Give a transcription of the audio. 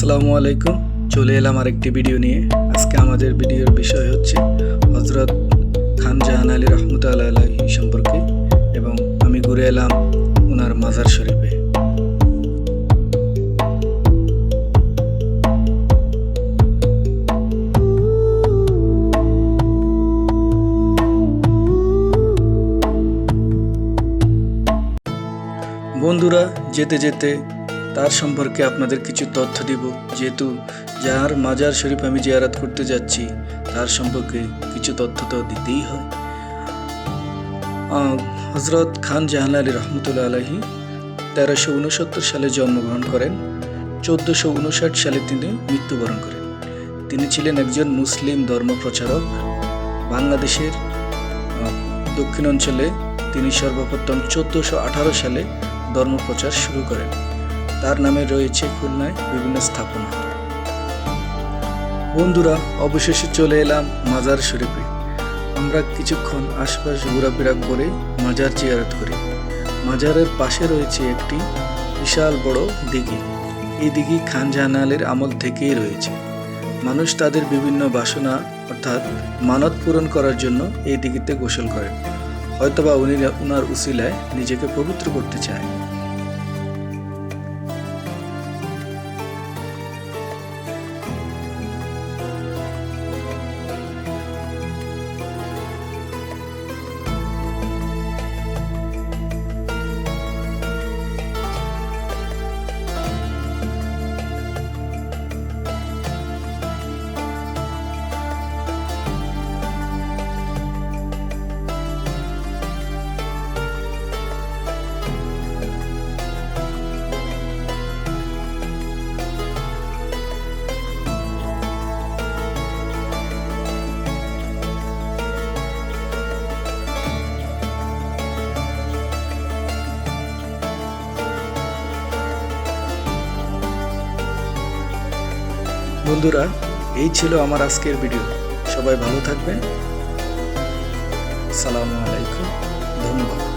আসসালামু আলাইকুম। চলে এলাম আরেকটি ভিডিও নিয়ে। আজকে আমাদের ভিডিওর বিষয় হচ্ছে হজরত খান জাহান আলী রহমতুল্লাহ আলাহি সম্পর্কে এবং আমি ঘুরে এলাম ওনার মাজার শরীফে। বন্ধুরা, যেতে যেতে তার সম্পর্কে আপনাদের কিছু তথ্য দিব। যেহেতু যার মাজার শরীফ আমি জিয়ারাত করতে যাচ্ছি, তার সম্পর্কে কিছু তথ্য তো দিতেই হয়। হজরত খান জাহান আলী রহমতুল্লা আলহী তেরোশো উনসত্তর সালে জন্মগ্রহণ করেন, চোদ্দোশো উনষাট সালে তিনি মৃত্যুবরণ করেন। তিনি ছিলেন একজন মুসলিম ধর্মপ্রচারক। বাংলাদেশের দক্ষিণ অঞ্চলে তিনি সর্বপ্রথম চোদ্দোশো আঠারো সালে ধর্মপ্রচার শুরু করেন। তার নামে রয়েছে খুলনায় বিভিন্ন স্থাপনা। বন্ধুরা, অবশেষে চলে এলাম মাজার শরীফে। আমরা কিছুক্ষণ আশপাশ ঘোরাফেরা করে মাজার জিয়ারত করি। মাজারের পাশে রয়েছে একটি বিশাল বড় দিঘি। এই দিঘি খান জাহানালের আমল থেকেই রয়েছে। মানুষ তাদের বিভিন্ন বাসনা, অর্থাৎ মানত পূরণ করার জন্য এই দিঘিতে গোসল করেন হয়তোবা উনি উনার উসিলায় নিজেকে পবিত্র করতে চায়। বন্ধুরা এই ছিল আমার আজকের ভিডিও সবাই ভালো থাকবেন। সালামু আলাইকুম। ধন্যবাদ।